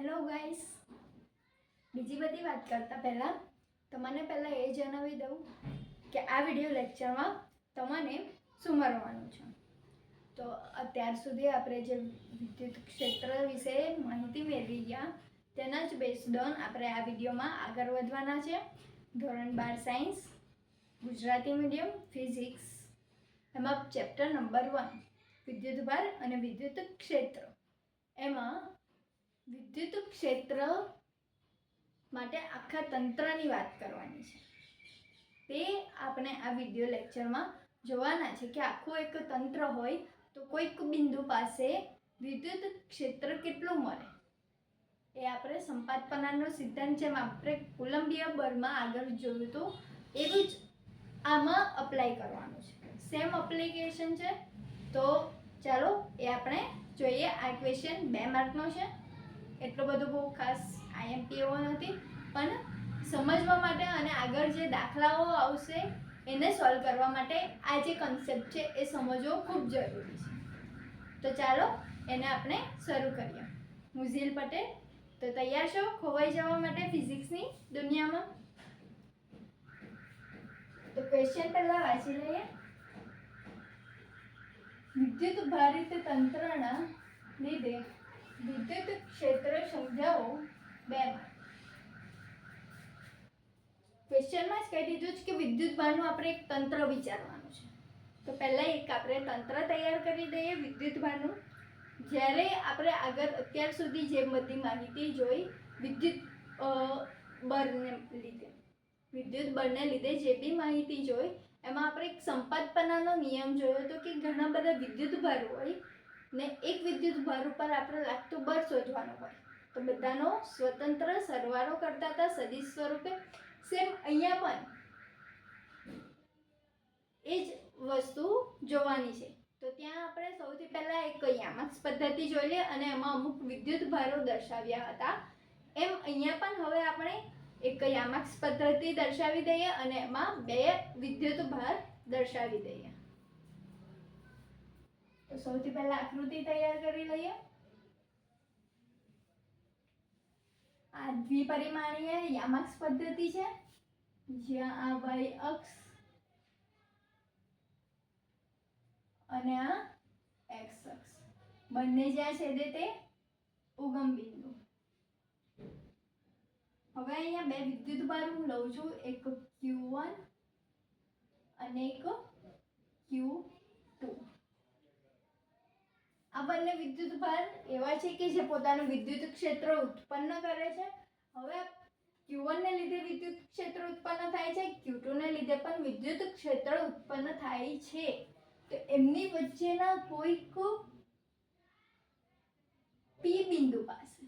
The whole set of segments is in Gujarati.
હેલો ગાઈસ બીજી બધી વાત કરતાં પહેલાં તમને પહેલાં એ જણાવી દઉં કે આ વીડિયો લેક્ચરમાં તમને શું મળવાનું છે. તો અત્યાર સુધી આપણે જે વિદ્યુત ક્ષેત્ર વિશે માહિતી મેળવી ગયા, તેના જ બેઝ ઓન આપણે આ વિડીયોમાં આગળ વધવાના છે. ધોરણ બાર સાયન્સ ગુજરાતી મીડિયમ ફિઝિક્સ એમાં ચેપ્ટર નંબર વન વિદ્યુત ભાર અને વિદ્યુત ક્ષેત્ર. એમાં વિદ્યુત ક્ષેત્ર માટે આખા તંત્રની વાત કરવાની છે. તે આપણે આ વીડિયો લેક્ચરમાં જોવાના છે કે આખું એક તંત્ર હોય તો કોઈક બિંદુ પાસે વિદ્યુત ક્ષેત્ર કેટલું મળે. એ આપણે સંપાદપનાનો સિદ્ધાંત જેમ આપણે કોલંબિયા બરમાં આગળ જોયું હતું એવું જ આમાં અપ્લાય કરવાનું છે. સેમ એપ્લિકેશન છે. તો ચાલો એ આપણે જોઈએ. આ ક્વેશ્ચન બે માર્કનો છે. એટલો બધો બહુ ખાસ આઈએમપી એવો નથી. પણ સમજવા માટે અને આગળ જે દાખલાઓ આવશે, એને સોલ્વ કરવા માટે આ જે કન્સેપ્ટ છે, એ સમજવો ખૂબ જરૂરી છે. તો ચાલો, એને આપણે શરૂ કરીએ. હું ઝીલ પટેલ, તો તૈયાર છો? ખોવાઈ જવા માટે ફિઝિક્સની દુનિયામાં? તો ક્વેશ્ચન પહેલાં વાંચી લઈએ. વિદ્યુત ભારિત તંત્રના લીધે વિદ્યુત ક્ષેત્ર સમજાવો બે. ક્વેશ્ચનમાં જ કહી દીધું છે કે વિદ્યુત ભારનું આપણે એક તંત્ર વિચારવાનું છે. તો પહેલાં એક આપણે તંત્ર તૈયાર કરી દઈએ વિદ્યુત ભારનું જ્યારે આપણે આગળ અત્યાર સુધી જે બધી માહિતી જોઈ, વિદ્યુત બળને લીધે. વિદ્યુત બળને લીધે જે બી માહિતી જોઈ, એમાં આપણે એક સંપાદપનાનો નિયમ જોયો હતો કે ઘણા બધા વિદ્યુત ભાર હોય ને એક વિદ્યુત ભાર ઉપર આપણે લાગતું બળ શોધવાનું હોય. તો બધાનો સ્વતંત્ર સરવાળો કરતા હતા સદિશ સ્વરૂપે. સેમ અહીંયા પણ એ જ વસ્તુ જોવાની છે. તો ત્યાં આપણે સૌથી પહેલાં એક યામક્ષ પદ્ધતિ જોઈ લઈએ અને એમાં અમુક વિદ્યુત ભારો દર્શાવ્યા હતા. એમ અહીંયા પણ હવે આપણે એક યામક્ષ પદ્ધતિ દર્શાવી દઈએ અને એમાં બે વિદ્યુત ભાર દર્શાવી દઈએ. તો સૌથી પહેલા આકૃતિ તૈયાર કરી લઈએ આ દ્વિપરિમાણીય યામક્સ પદ્ધતિ છે જ્યાં આ વાય અક્ષ અને આ એક્સ અક્ષ બંને જ્યાં છેદે તે ઉગમ બિંદુ હવે અહીંયા બે વિદ્યુત ભાર હું લઉં છું એક ક્યુ વન અને એક ક્યુ ટુ આ બંને વિદ્યુત ભાર એવા છે કે જે પોતાનું વિદ્યુત ક્ષેત્ર ઉત્પન્ન કરે છે. હવે ક્યુ વનને લીધે વિદ્યુત ક્ષેત્ર ઉત્પન્ન થાય છે. ક્યુ લીધે પણ વિદ્યુત ક્ષેત્ર ઉત્પન્ન થાય છે. તો એમની વચ્ચેના કોઈક પી બિંદુ પાસે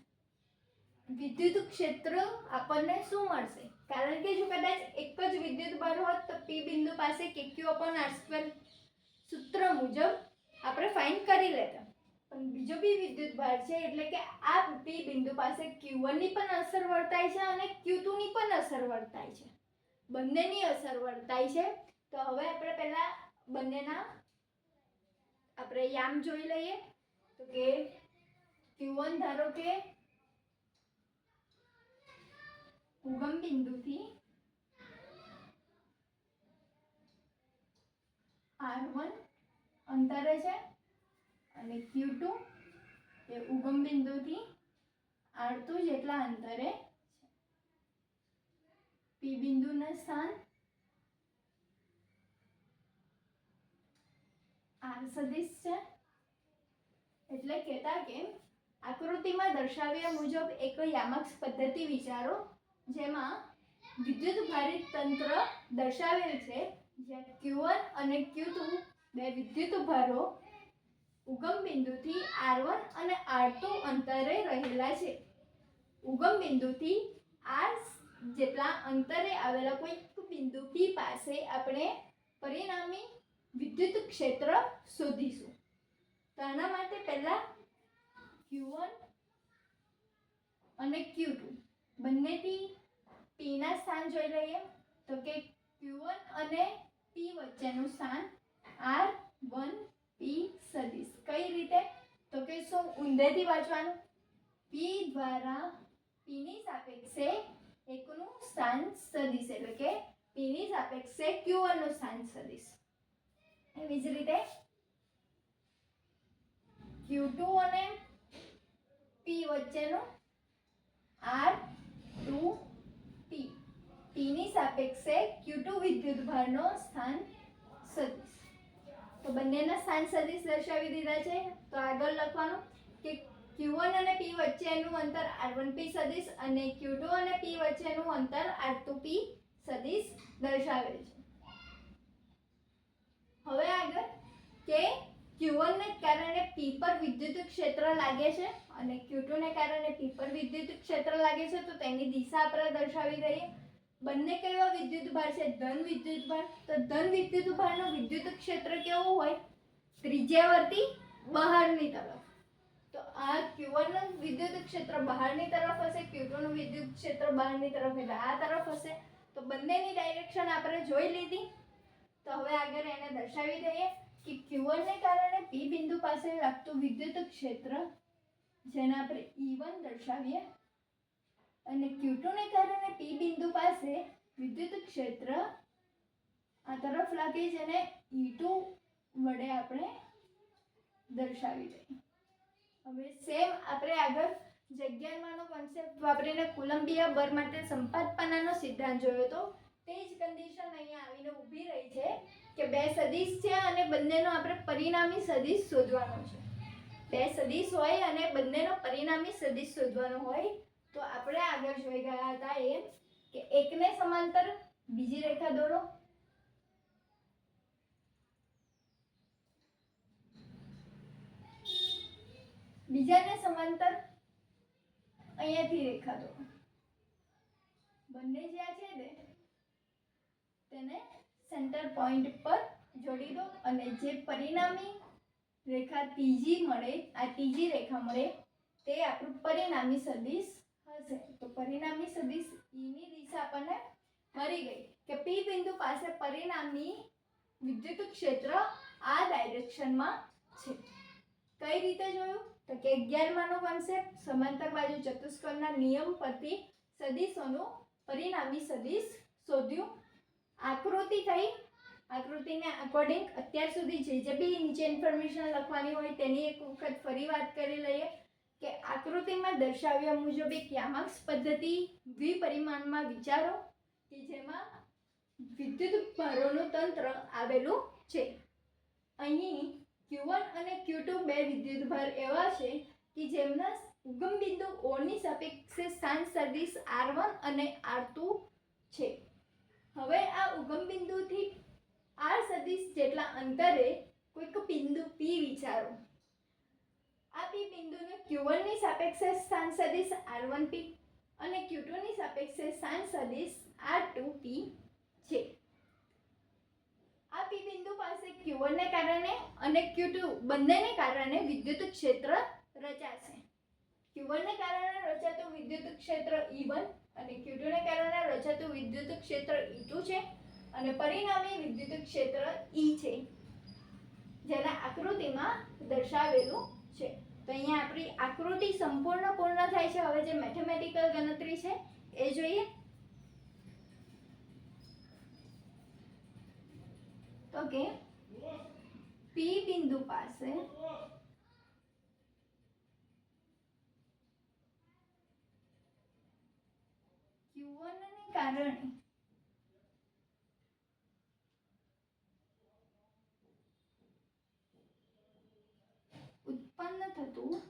વિદ્યુત ક્ષેત્ર આપણને શું મળશે? કારણ કે જો કદાચ એક જ વિદ્યુત ભાર હોત, તો પી બિંદુ પાસે કે ક્યુ અપોન આર સ્ક્વેર સૂત્ર મુજબ આપણે ફાઇન કરી લેતા. પણ બીજો બી વિદ્યુત ભાર છે, એટલે કે આ પી બિંદુ પાસે ક્યુ વનની પણ અસર વર્તાય છે અને ક્યુ ટુની પણ અસર વર્તાય છે. બંનેની અસર વર્તાય છે. તો હવે આપણે પહેલાં બંનેના આપણે યામ જોઈ લઈએ. તો કે ક્યુ વન ધારો કે ઉગમ બિંદુથી આર વન અંતરે છે. અને ક્યુ ટુ એ ઉગમ બિંદુથી આડતું જેટલા અંતરે છે. પી બિંદુના સ્થાન આર સદિશ છે. એટલે કહેતા કે આકૃતિમાં દર્શાવ્યા મુજબ એક યામક્સ પદ્ધતિ વિચારો, જેમાં વિદ્યુત ભારિત તંત્ર દર્શાવેલ છે. જ્યાં ક્યુ વન અને ક્યુ ટુ બે વિદ્યુત ભારો ઉગમ બિંદુથી આર વન અને આર ટુ અંતરે રહેલા છે. ઉગમ બિંદુથી આર જેટલા અંતરે આવેલા કોઈક બિંદુ પી પાસે આપણે પરિણામી વિદ્યુત ક્ષેત્ર શોધીશું. તો આના માટે પહેલાં ક્યુ વન અને ક્યુ ટુ. બંનેથી પીના સ્થાન જોઈ લઈએ. તો કે ક્યુ વન અને પી વચ્ચેનું સ્થાન આર વન પી સદિશ. કઈ રીતે? તો કે શું? ઊંધેથી વાંચવાનું. પી દ્વારા પીની સાપેક્ષે એકનું સ્થાન સદિશ એટલે કે પીની સાપેક્ષે ક્યુ નું સ્થાન સદિશ. એવી જ રીતે ક્યુ ટુ અને પી વચ્ચેનું આર ટુ પી પીની સાપેક્ષે ક્યુ ટુ વિદ્યુત ભારનો સ્થાન સદિશ તો બંનેના સ્થાન સદિશ દર્શાવી દીધા છે. તો આગળ લખવાનું કે ક્યુ અને પી વચ્ચેનું અંતર આર વન પી સદિશ અને ક્યુ અને પી વચ્ચેનું અંતર આર ટુ પી સદિશ દર્શાવેલ છે. હવે આગળ કે Q1 ને કારણે P પર વિદ્યુત ક્ષેત્ર લાગે છે અને Q2 ને કારણે P પર વિદ્યુત ક્ષેત્ર લાગે છે તો તેની દિશા આપણે દર્શાવી દઈએ. બંને કેવા વિદ્યુત ભાર છે? ધન વિદ્યુત ભાર. તો ધન વિદ્યુત ભારનું વિદ્યુત ક્ષેત્ર કેવું હોય? ત્રિજ્યાવર્તી બહારની તરફ. તો આ Q1 નું વિદ્યુત ક્ષેત્ર બહારની તરફ હશે, Q2 નું વિદ્યુત ક્ષેત્ર બહારની તરફ એટલે આ તરફ હશે. તો બંનેની ડાયરેક્શન આપણે જોઈ લીધી. તો હવે આગળ એને દર્શાવી દઈએ કે Q1 ને કારણે P બિંદુ પાસે લાગતું વિદ્યુત ક્ષેત્ર, જેને આપણે E1 દર્શાવીએ અને Q2 ને કારણે P બિંદુ પાસે વિદ્યુત ક્ષેત્ર આ તરફ લાગે જેને E2 વડે આપણે દર્શાવી દઈએ. હવે સેમ આપણે આગળ જગ્યામાંનો કોન્સેપ્ટ વાપરીને કોલંબિયા બર માટે સંપાદપનાનો સિદ્ધાંત જોયો તો તે જ કન્ડિશન અહીંયા આવીને ઊભી રહી છે કે બે સદીશ છે અને બંનેનો આપણે પરિણામી સદીશ શોધવાનો છે. બે સદીશ હોય અને બંનેનો પરિણામી સદીશ શોધવાનો હોય તો આપણે આગળ જોઈ ગયા હતા એ કે એકને સમાંતર બીજી રેખા દોરો. બીજાને સમાંતર અહીંયાથી રેખા દોરો. બંને જ્યાં છે ને, તેને સેન્ટર પોઈન્ટ પર જોડી દો અને જે પરિણામી રેખા ત્રીજી મળે, આ ત્રીજી રેખા મળે, તે આપણું પરિણામી સદિશ હશે તો પરિણામી સદિશ ઈની દિશા આપણને મળી ગઈ કે પી બિંદુ પાસે પરિણામની વિદ્યુત ક્ષેત્ર આ ડાયરેક્શનમાં છે. કઈ રીતે જોયું? તો કે અગિયારમાંનો કોન્સેપ્ટ સમાંતર બાજુ ચતુષ્કોણના નિયમ પરથી સદિશોનું પરિણામી સદિશ શોધ્યું. આકૃતિ થઈ. આકૃતિને અકોર્ડિંગ અત્યાર સુધી જે જે બી નીચે ઇન્ફોર્મેશન લખવાની હોય તેની એક વખત ફરી વાત કરી લઈએ. કે આકૃતિમાં દર્શાવ્યા મુજબ એક યામાક્સ પદ્ધતિ દ્વિપરિમાણમાં વિચારો કે જેમાં વિદ્યુત ભારોનું તંત્ર આવેલું છે. અહીં Q1 અને Q2 બે વિદ્યુત ભાર એવા છે કે જેમના ઉગમ બિંદુ ઓની સાપેક્ષે સ્થાન સદિશ R1 અને R2 છે. હવે આ ઉગમ બિંદુથી આર સદિશ જેટલા અંતરે કોઈક બિંદુ પી વિચારો. આ P બિંદુને Q1 ની સાપેક્ષે સ્થાન સદિશ R1P અને Q2 ની સાપેક્ષે સ્થાન સદિશ R2P છે. આ P બિંદુ પાસે Q1 ને કારણે અને Q2 બંનેને કારણે વિદ્યુત ક્ષેત્ર રચાશે. Q1 ને કારણે રચાતું વિદ્યુત ક્ષેત્ર E1 અને Q2 ને કારણે રચાતું વિદ્યુત ક્ષેત્ર E2 છે અને પરિણામી વિદ્યુત ક્ષેત્ર E છે. જેના આકૃતિમાં દર્શાવેલું છે. તો અહીંયા આપણી આકૃતિ સંપૂર્ણ પૂર્ણ થાય છે. હવે જે મેથેમેટિકલ ગણતરી છે, એ જોઈએ. તો કે P બિંદુ પાસે Q1 ને કારણે ઉત્પન્ન થતું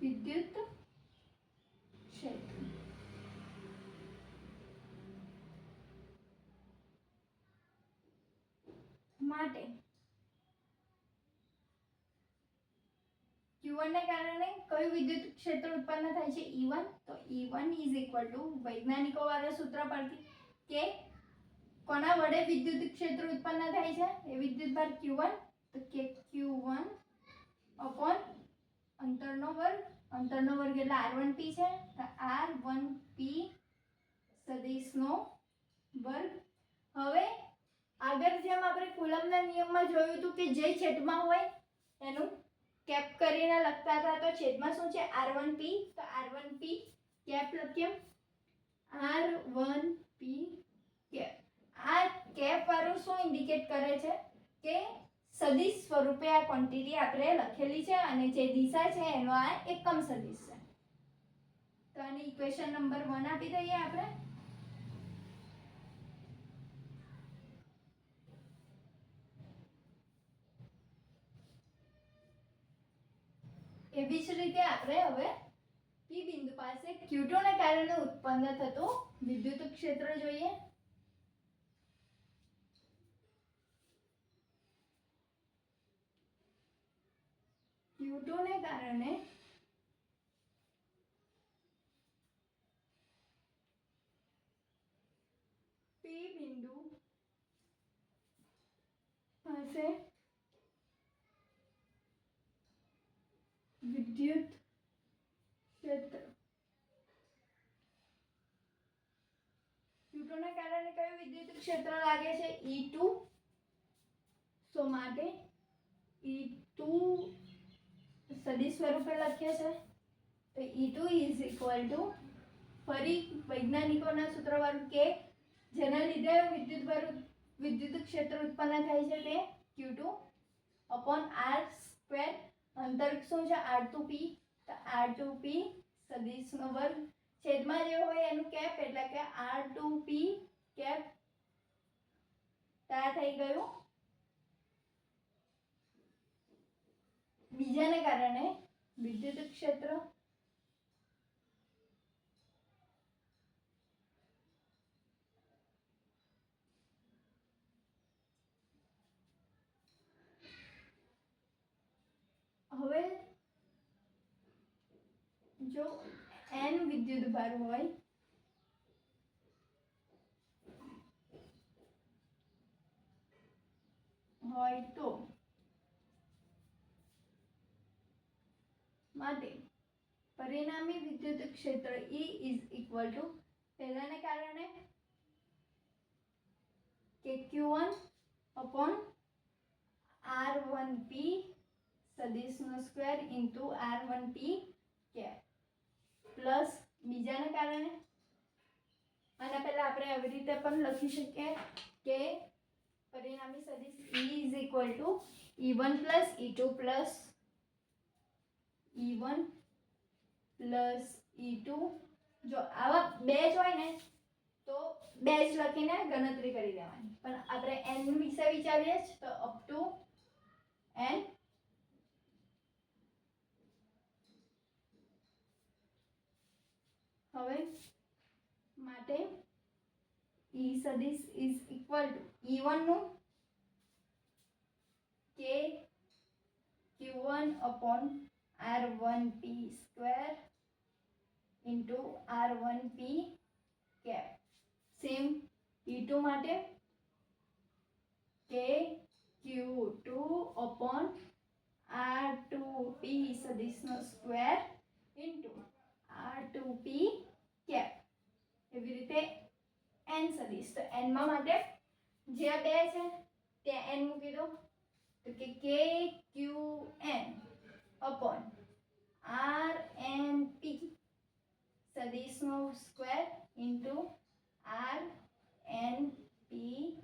વિદ્યુત ક્ષેત્ર માટે Q1 ને કારણે કયું વિદ્યુત ક્ષેત્ર ઉત્પન્ન થાય છે ઇવન તો ઇવન ઇઝ ઇક્વલ ટુ વૈજ્ઞાનિકો વાળા સૂત્ર પરથી કે કોના વડે વિદ્યુત ક્ષેત્ર ઉત્પન્ન થાય છે? એ વિદ્યુત ભાર Q1 તો કે Q1 અપોન અંતરનો વર્ગ. અંતરનો વર્ગ એટલે R1P છે. તો R1P સદિશનો વર્ગ. હવે આગળ જેમ આપણે કુલમના નિયમમાં જોયું હતું કે જે છેદમાં હોય, એનું કેપ કરીને લખતા હતા, તો છેદમાં શું છે? આર વન પી તો આર વન પી કેપ લખીએ આર વન પી કેપ આ કેપ વાળું શું ઇન્ડિકેટ કરે છે કે સદિશ સ્વરૂપે આ ક્વોન્ટિટી આપણે લખેલી છે અને જે દિશા છે એનો આ એકમ સદિશ છે. તો આને ઇક્વેશન નંબર વન આપી દઈએ આપણે. એવી જ રીતે આપણે હવે પી બિંદુ પાસે Q2 ને કારણે ઉત્પન્ન થતું વિદ્યુત ક્ષેત્ર જોઈએ. Q2 ને કારણે પી બિંદુ પાસે વિદ્યુત ક્ષેત્ર. Q2 ના કારણે કયું વિદ્યુત ક્ષેત્ર લાગે છે? E2 સો માટે E2 સદિશ સ્વરૂપે લખીએ છે. તો E2 ઇઝ ઇક્વલ ટુ ફરી વૈજ્ઞાનિકોના સૂત્રવાળું કે જેના લીધે વિદ્યુત વિદ્યુત ક્ષેત્ર ઉત્પન્ન થાય છે તે Q2 અપોન આર સ્ક્વેર અંતર શું છે? આર ટુ પી તો આર ટુ પી સદીશનો વર્ગ છેદમાં જે હોય એનું કેપ એટલે કે આર ટુ પી કેપ ત્યાં થઈ ગયું. બીજાને કારણે વિદ્યુત ક્ષેત્ર હવે જો એન વિદ્યુત ભાર હોય હોય તો માટે પરિણામી વિદ્યુત ક્ષેત્ર E ઇઝ ઇક્વલ ટુ પહેલાને કારણે K Q1 upon R one P સદીશનો square into R one P K plus બીજાને કારણે અને પહેલાં આપણે આવી રીતે પણ લખી શકીએ કે પરિણામી સદીશ E is equal to E one plus E two plus E one plus E two. જો આવા બે જ હોય ને, તો બે જ લખીને ગણતરી કરી દેવાની પણ આપણે એન વિશે વિચારીએ જ, તો અપ ટુ એન હવે માટે ઈ સદિશ is equal to E વનનું K Q one upon R one P square into R one P cap. Same E two માટે K Q two upon R two P સદીશનો square into R two P cap. એવી રીતે એન સદિશ. તો એનમાં માટે જે આ બે છે ત્યાં એન મૂકી દો. તો કે K Q N upon R N P સદિશનો square into R N P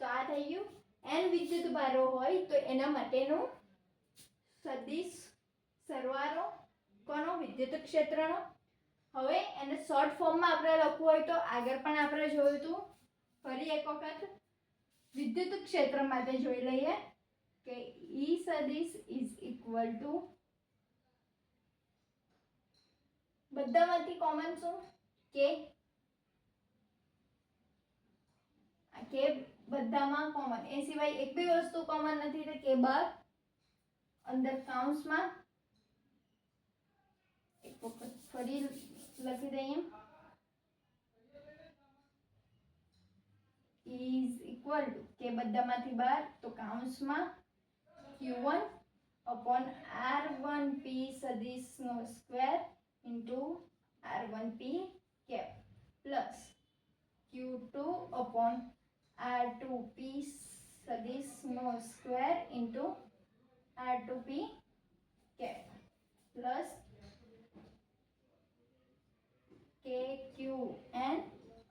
તો આ થઈ ગયું. એન વિદ્યુત ભારો હોય તો એના માટેનું સદીશ સરવારો કોનો? વિદ્યુત ક્ષેત્રનો. હવે એને શોર્ટ ફોર્મમાં આપણે લખવું હોય તો આગળ પણ આપણે જોયું હતું. ફરી એક વખત. વિદ્યુત ક્ષેત્ર માટે જોઈ લઈએ કે ઈ સદિશ ઇઝ ઇક્વલ ટુ બધામાંથી કોમન શું? કે કે બધામાં કોમન એ સિવાય એક બી વસ્તુ કોમન નથી તો કે બાર અંદર કાઉન્સમાં એક વખત ફરી લખી દઈએ. ઇઝ ઇક્વલ ટુ કે બધામાંથી બાર તો કાઉન્સમાં Q one upon R one P સદિશનો square into R one P cap plus Q two upon R two P સદીશનો square into R two P cap plus કે Q N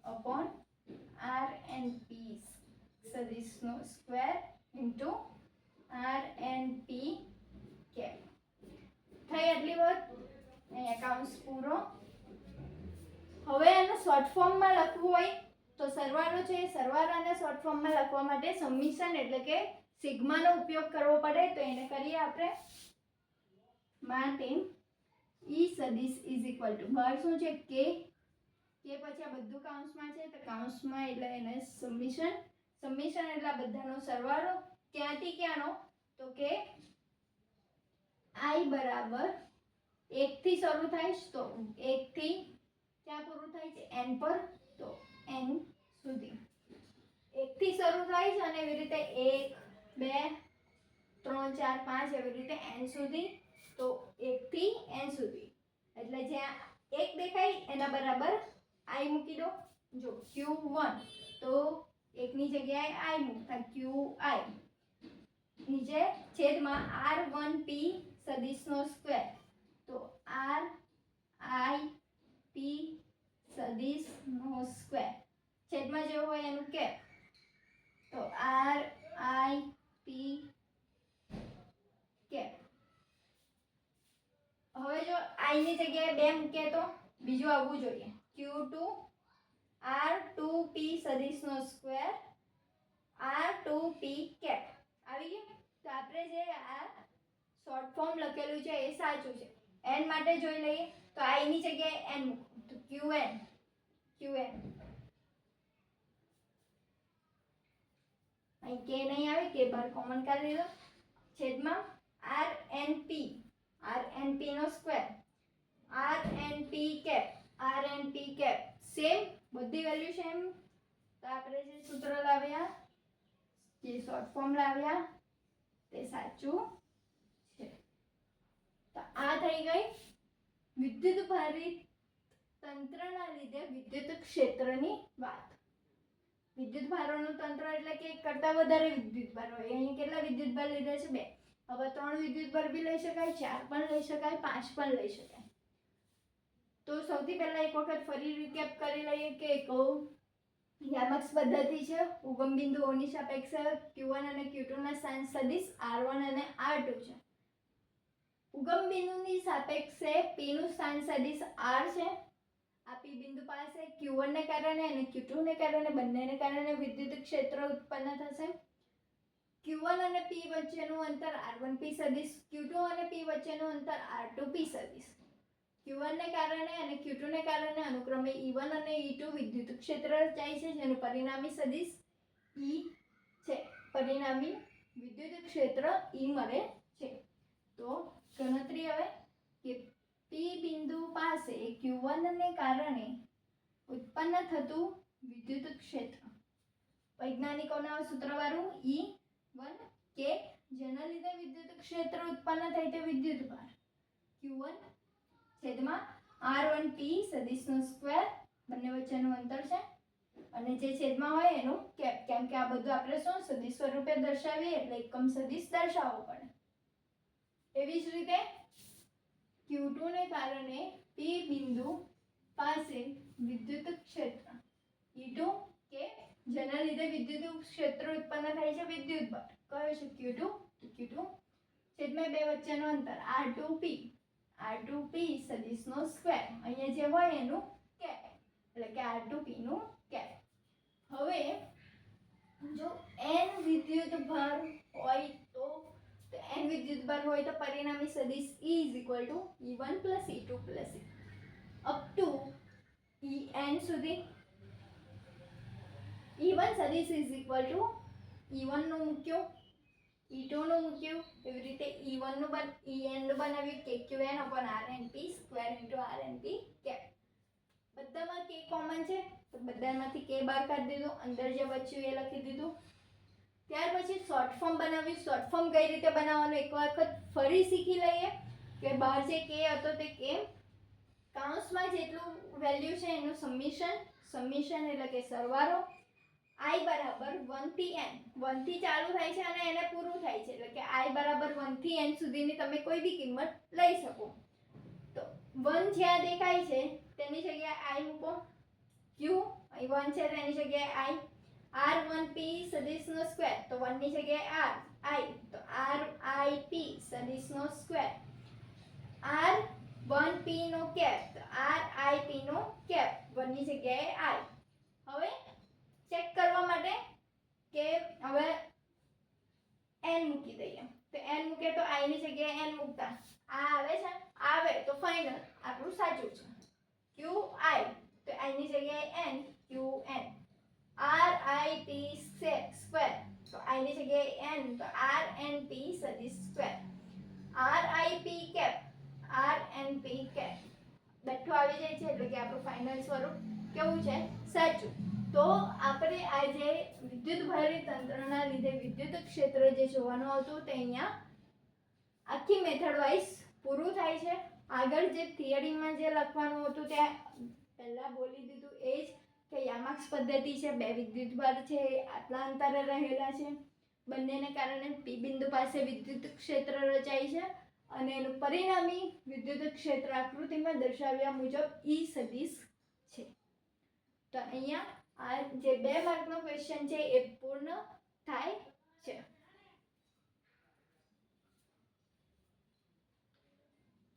upon R N P સદીશનો square into R N P cap થઈ આટલી વાત અહીંયા કાઉન્સ પૂરો હવે એને શોર્ટ ફોર્મમાં લખવું હોય તો સરવાળો છે સરવાળાને શોર્ટ ફોર્મમાં લખવા માટે સમિશન એટલે કે સિગ્માનો ઉપયોગ કરવો પડે તો એને કરીએ આપણે માટે ઈ સદીશ ઇઝ ઇક્વલ ટુ બહાર શું છે? કે કે પછી આ બધું કાઉન્સમાં છે તો કાઉન્સમાં એટલે એને સમિશન સમિશન એટલે બધાનો સરવાળો. ક્યાંથી ક્યાંનો? તો કે આઈ બરાબર એકથી શરૂ થાય તો એકથી ક્યાં પૂરું થાય છે? એન પર. તો એન સુધી. એકથી શરૂ થાય છે અને એવી રીતે એક, બે, ત્રણ, ચાર, પાંચ એવી રીતે એન સુધી. તો એકથી એન સુધી. એટલે જ્યાં એક દેખાય એના બરાબર આઈ મૂકી દો. જો ક્યુ વન તો એકની જગ્યાએ આઈ મૂકતા ક્યુ આઈ નીચે છેદમાં આર વન પી સદીશનો સ્ક્વેર તો આર આઈ પી સદીશનો સ્ક્વેર છેદમાં જેવું હોય એનું કે તો આર આઈ પી કે. હવે જો આઈ ની જગ્યાએ બે મૂકીએ તો બીજું આવવું જોઈએ. Q two R two P સદીશનો square R two P cap. આવી ગયું? તો આપણે જે આ શોર્ટ ફોર્મ લખેલું છે એ સાચું છે. એન માટે જોઈ લઈએ તો આઈ ની જગ્યાએ એન મૂકું તો ક્યુ એન? Q N. અહીં કે નહીં આવે, કે બાર કોમન કરી લીધો છેદમાં R N P R N P નો square R N P cap R N P cap same બધી વેલ્યુ સેમ તો આપણે જે સૂત્ર લાવ્યા, જે શોર્ટ ફોર્મ લાવ્યા, તે સાચું છે. તો આ થઈ ગઈ વિદ્યુત ભારિત તંત્રના લીધે વિદ્યુત ક્ષેત્રની વાત. વિદ્યુત ભારોનું તંત્ર એટલે કે એક કરતાં વધારે વિદ્યુત ભાર હોય. અહીં કેટલા વિદ્યુત ભાર લીધા છે? બે. હવે ત્રણ વિદ્યુત ભાર બી લઈ શકાય, ચાર પણ લઈ શકાય, પાંચ પણ લઈ શકાય. તો સૌથી પહેલાં એક વખત ફરી રિકેપ કરી લઈએ કે કહું, યામક્સ પદ્ધતિ છે. ઉગમ બિંદુઓની સાપેક્ષે Q1 અને Q2 ના સ્થાન સદિશ R1 અને R2 છે. ઉગમ બિંદુની સાપેક્ષે P નું સ્થાન સદિશ આર છે. આ P બિંદુ પાસે Q1 ને કારણે અને Q2 ને કારણે બંનેને કારણે વિદ્યુત ક્ષેત્ર ઉત્પન્ન થશે. Q1 અને P વચ્ચેનું અંતર R1P સદિશ Q2 અને P વચ્ચેનું અંતર R2P સદિશ. Q1 ને કારણે અને Q2 ને કારણે અનુક્રમે E1 અને E2 વિદ્યુત ક્ષેત્ર રચાય છે, જેનું પરિણામી સદિશ E છે. પરિણામી વિદ્યુત ક્ષેત્ર E મળે છે. તો ગણતરી હવે કે P બિંદુ પાસે Q1 ને કારણે ઉત્પન્ન થતું વિદ્યુત ક્ષેત્ર વૈજ્ઞાનિકોના સૂત્રવાળું ઈ વન કે જેના લીધે વિદ્યુત ક્ષેત્ર ઉત્પન્ન થાય તે વિદ્યુત ભાર Q1 છેદમાં આર વન પી સદિશનો સ્ક્વેર બંને વચ્ચેનું અંતર છે. અને જે છેદમાં હોય એનું કેપ કેમ કે આ બધું આપણે શું સદિશ સ્વરૂપે દર્શાવીએ એટલે એકમ સદિશ દર્શાવવો પડે. એવી જ રીતે Q2 ને કારણે P બિંદુ પાસે વિદ્યુત ક્ષેત્ર E2 કે જેના લીધે વિદ્યુત ક્ષેત્ર ઉત્પન્ન થાય છે વિદ્યુત બળ. કયો છે Q2? તો Q2 છેદમાં બે વચ્ચેનું અંતર R2P R2P સદિશનો સ્ક્વેર અહીંયા જે હોય એનું કેપ એટલે કે R2P નું કેપ હવે જો n વિદ્યુત ભાર હોય તો તો n વિદ્યુત ભાર હોય તો પરિણામી સદિશ E is equal to E1 plus E2 plus E. Up to E N સુધી E1 સદિશ ઇઝ ઇક્વલ ટુ ઈ વનનું મૂક્યું ઈ ટુનું મૂક્યું. એવી રીતે ઈ વનનું બન ઈ એનનું બનાવ્યું K Q N upon R N KQN into R N P cap બધામાં કે કોમન છે. તો બધામાંથી કે બહાર કાઢી દીધું. અંદર જે બચ્યું એ લખી દીધું. ત્યાર પછી શોર્ટ ફોર્મ બનાવ્યું. શોર્ટ ફોર્મ કઈ રીતે બનાવવાનું? એક વખત ફરી શીખી લઈએ કે બહાર જે કે હતો તે કે કાઉન્સમાં જેટલું વેલ્યુ છે એનું સમિશન સમિશન એટલે કે સરવારો આઈ બરાબર વનથી એન વનથી ચાલુ થાય છે અને એને પૂરું થાય છે. એટલે કે આઈ બરાબર વનથી એન સુધીની તમે કોઈ બી કિંમત લઈ શકો. તો વન જ્યાં દેખાય છે, તેની જગ્યાએ આઈ મૂકો. ક્યુ અહીં વન છે તેની જગ્યાએ આઈ આર વન પી સદિશનો સ્ક્વેર તો વનની જગ્યાએ આર આઈ તો આર આઈ પી સદિશનો સ્ક્વેર આર વન પી નો કેપ તો આર આઈ પી નો કેપ વનની જગ્યાએ આઈ હવે ચેક કરવા માટે કે હવે એન મૂકી દઈએ. તો એન મૂકે તો આઈ ની જગ્યાએ એન મૂકતા. આ આવે છે? આવે. તો ફાઇનલ આપણું સાચું છે. ક્યુ આઈ તો આઈ ની જગ્યાએ N Q N R I P square તો આઈ ની જગ્યાએ એન તો આર એન પી સદિશ square R I P cap R N P cap બેઠું આવી જાય છે એટલે કે આપણું ફાઇનલ સ્વરૂપ કેવું છે? સાચું. તો આપણે આજે વિદ્યુત ભારી તંત્રના લીધે વિદ્યુત ક્ષેત્ર જે જોવાનું હતું તે અહીંયા આખી મેથડ વાઇઝ પૂરું થાય છે, આગળ જે થિયરીમાં જે લખવાનું હતું તે પહેલાં બોલી દીધું એ જ. કે યામાક્સ પદ્ધતિ છે, બે વિદ્યુત ભાર છે, આટલા અંતરે રહેલા છે. બંનેને કારણે પી બિંદુ પાસે વિદ્યુત ક્ષેત્ર રચાય છે અને એનું પરિણામી વિદ્યુત ક્ષેત્ર આકૃતિમાં દર્શાવ્યા મુજબ ઈ સદિશ છે. તો અહીંયા આ જે બે માર્કનો ક્વેશ્ચન છે, એ પૂર્ણ થાય છે.